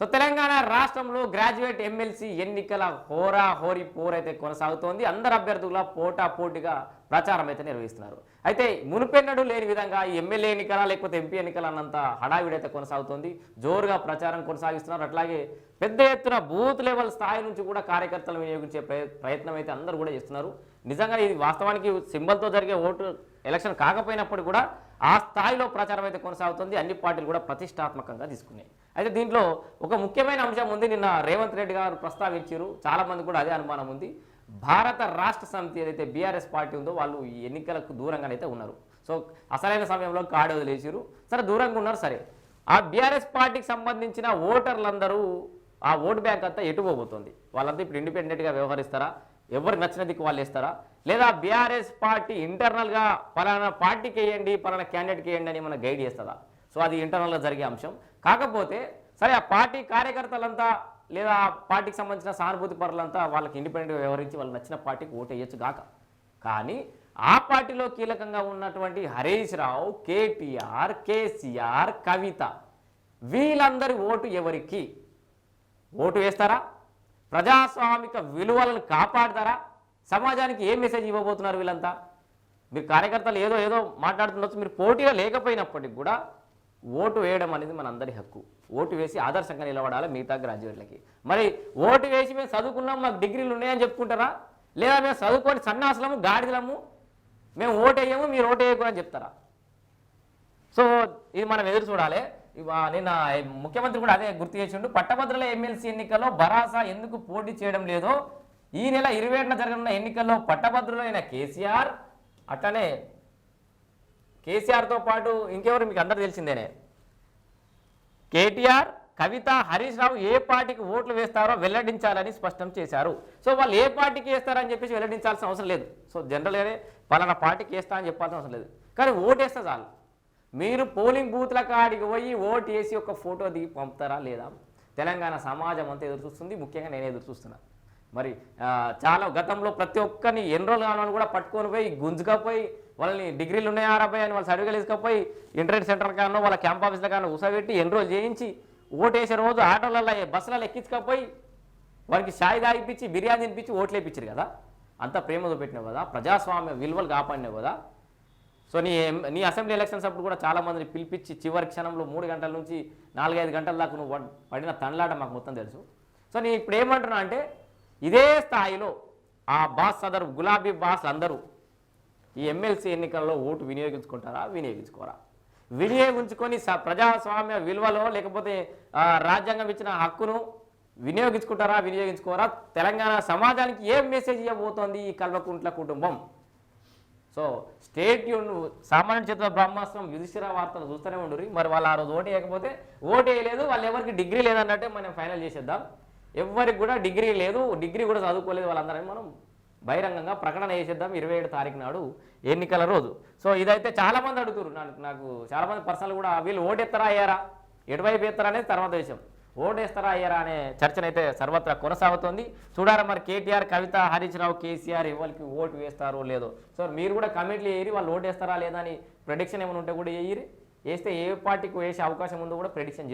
So Telangana రాష్ట్రంలో graduate MLC ఎన్నికల హోరా హోరీ అయితే కొనసాగుతోంది. అందరు అభ్యర్థుల పోటా పోటీగా ప్రచారం అయితే నిర్వహిస్తున్నారు. అయితే మునుపెన్నడు లేని విధంగా ఈ ఎమ్మెల్యే ఎన్నికల లేకపోతే ఎంపీ ఎన్నికల అన్నంత హడావిడైతే కొనసాగుతోంది. జోరుగా ప్రచారం కొనసాగిస్తున్నారు. అట్లాగే పెద్ద ఎత్తున బూత్ లెవెల్ స్థాయి నుంచి కూడా కార్యకర్తలు వినియోగించే ప్రయత్నం అయితే అందరూ కూడా చేస్తున్నారు. నిజంగా ఇది వాస్తవానికి సింబల్తో జరిగే ఓటు ఎలక్షన్ కాకపోయినప్పుడు కూడా ఆ స్థాయిలో ప్రచారం అయితే కొనసాగుతుంది. అన్ని పార్టీలు కూడా ప్రతిష్టాత్మకంగా తీసుకున్నాయి. అయితే దీంట్లో ఒక ముఖ్యమైన అంశం ఉంది. నిన్న రేవంత్ రెడ్డి గారు ప్రస్తావించారు. చాలామంది కూడా అదే అనుమానం ఉంది. భారత రాష్ట్ర సమితి ఏదైతే బీఆర్ఎస్ పార్టీ ఉందో వాళ్ళు ఎన్నికలకు దూరంగానైతే ఉన్నారు. సో అసలైన సమయంలో కాడు వదిలేసారు సరే దూరంగా ఉన్నారు సరే. ఆ బీఆర్ఎస్ పార్టీకి సంబంధించిన ఓటర్లందరూ ఆ ఓటు బ్యాంక్ అంతా ఎటుపోబోతుంది వాళ్ళంతా ఇప్పుడు ఇండిపెండెంట్గా వ్యవహరిస్తారా? ఎవరు నచ్చిన దిక్కు వాళ్ళు వేస్తారా? లేదా బీఆర్ఎస్ పార్టీ ఇంటర్నల్గా పలానా పార్టీకి వేయండి పలానా క్యాండిడేట్కి వేయండి అని ఏమైనా గైడ్ చేస్తుందా సో అది ఇంటర్నల్గా జరిగే అంశం. కాకపోతే సరే ఆ పార్టీ కార్యకర్తలంతా లేదా ఆ పార్టీకి సంబంధించిన సానుభూతి పరులంతా వాళ్ళకి ఇండిపెండెంట్గా వ్యవహరించి వాళ్ళు నచ్చిన పార్టీకి ఓటు వేయచ్చు గాక. కానీ ఆ పార్టీలో కీలకంగా ఉన్నటువంటి హరీష్ రావు కేటీఆర్ కేసీఆర్ కవిత వీళ్ళందరి ఓటు ఎవరికి? ఓటు వేస్తారా? ప్రజాస్వామిక విలువలను కాపాడతారా? సమాజానికి ఏ మెసేజ్ ఇవ్వబోతున్నారు వీళ్ళంతా? మీరు కార్యకర్తలు ఏదో ఏదో మాట్లాడుతుండొచ్చు. మీరు పోటీలో లేకపోయినప్పటికి కూడా ఓటు వేయడం అనేది మనందరి హక్కు. ఓటు వేసి ఆదర్శంగా నిలబడాలి మిగతా గ్రాడ్యుయేట్లకి. మరి ఓటు వేసి మేము చదువుకున్నాం మాకు డిగ్రీలు ఉన్నాయని చెప్పుకుంటారా? లేదా మేము చదువుకొని సన్నాసులము గాడిదలము మేము ఓటు వేయము మీరు ఓటు వేయకు అని చెప్తారా? సో ఇది మనం ఎదురు చూడాలి. నిన్న ముఖ్యమంత్రి కూడా అదే గుర్తు చేసిండు. పట్టభద్రుల ఎమ్మెల్సీ ఎన్నికల్లో భరాసా ఎందుకు పోటీ చేయడం లేదో ఈ నెల ఇరవై ఏడున జరగనున్న ఎన్నికల్లో పట్టభద్రులైన కేసీఆర్ అట్లనే కేసీఆర్తో పాటు ఇంకెవరు మీకు అందరు తెలిసిందేనే? కేటీఆర్ కవిత హరీష్ రావు ఏ పార్టీకి ఓట్లు వేస్తారో వెల్లడించాలని స్పష్టం చేశారు. సో వాళ్ళు ఏ పార్టీకి వేస్తారని చెప్పేసి వెల్లడించాల్సిన అవసరం లేదు. సో జనరల్గానే పలానా పార్టీకి వేస్తా అని చెప్పాల్సిన అవసరం లేదు. కానీ ఓటు వేస్తే చాలు. మీరు పోలింగ్ బూత్ల కాడికి పోయి ఓటు వేసి ఒక ఫోటో దిగి పంపుతారా లేదా? తెలంగాణ సమాజం అంతా ఎదురు చూస్తుంది. ముఖ్యంగా నేను ఎదురు చూస్తున్నాను మరి చాలా గతంలో ప్రతి ఒక్కరిని ఎన్రోల్ కావాలని కూడా పట్టుకొని పోయి గుంజుకపోయి వాళ్ళని డిగ్రీలు ఉన్నాయా అరవై అని వాళ్ళు సర్టిఫికేట్ తీసుకపోయి ఇంటర్నెట్ సెంటర్ కానో వాళ్ళ క్యాంప్ ఆఫీస్లో కానో ఉసబెట్టి ఎన్రోల్ చేయించి ఓటేసే రోజు ఆటోలలో బస్సులలో ఎక్కించకపోయి వారికి షాయి తాగిపించి బిర్యానీ తినిపించి ఓట్లు వేయించారు కదా. అంత ప్రేమతో చూపెట్టినావు కదా. ప్రజాస్వామ్య విలువలు కాపాడినావు కదా. సో నీ నీ అసెంబ్లీ ఎలక్షన్స్ అప్పుడు కూడా చాలా మందిని పిలిపించి చివరి క్షణంలో మూడు గంటల నుంచి నాలుగైదు గంటల దాకా నువ్వు పడిన తండ్లాట మాకు మొత్తం తెలుసు. సో నీ ఇప్పుడు ఏమంటున్నా అంటే ఇదే స్థాయిలో ఆ బాస్ సదరు గులాబీ బాస్ అందరూ ఈ ఎమ్మెల్సీ ఎన్నికల్లో ఓటు వినియోగించుకుంటారా వినియోగించుకోరా? వినియోగించుకొని స- ప్రజాస్వామ్య విలువలో లేకపోతే రాజ్యాంగం ఇచ్చిన హక్కును వినియోగించుకుంటారా వినియోగించుకోరా? తెలంగాణ సమాజానికి ఏం మెసేజ్ ఇవ్వబోతోంది ఈ కల్వకుంట్ల కుటుంబం? సో స్టేట్ యూన్ సామాన్య చేతుల బ్రహ్మాస్త్రం యుధిష్ఠిర వార్తలు చూస్తూనే ఉండరు మరి వాళ్ళు ఆ రోజు ఓటు వేయకపోతే ఓటు వేయలేదు వాళ్ళు ఎవరికి డిగ్రీ లేదన్నట్టే మనం ఫైనల్ చేసేద్దాం. ఎవరికి కూడా డిగ్రీ లేదు డిగ్రీ కూడా చదువుకోలేదు వాళ్ళందరం మనం బహిరంగంగా ప్రకటన చేసేద్దాం ఇరవై ఏడు తారీఖు నాడు ఎన్నికల రోజు. సో ఇదైతే చాలామంది అడుగుతారు నాకు నాకు చాలామంది పర్సనల్ కూడా వీళ్ళు ఓటేస్తారా అయ్యారా? ఎటువైపు ఎత్తారా అనేది తర్వాత విషయం. ఓటేస్తారా అయ్యారా అనే చర్చనైతే సర్వత్రా కొనసాగుతోంది. చూడారా మరి కేటీఆర్ కవిత హరీష్ రావు కేసీఆర్ ఎవరికి ఓటు వేస్తారో లేదో. సో మీరు కూడా కమెంట్లు వేయరి వాళ్ళు ఓటేస్తారా లేదా అని ప్రొడిక్షన్ ఏమైనా ఉంటే కూడా వేయరి. వేస్తే ఏ పార్టీకి వేసే అవకాశం ఉందో కూడా ప్రెడిక్షన్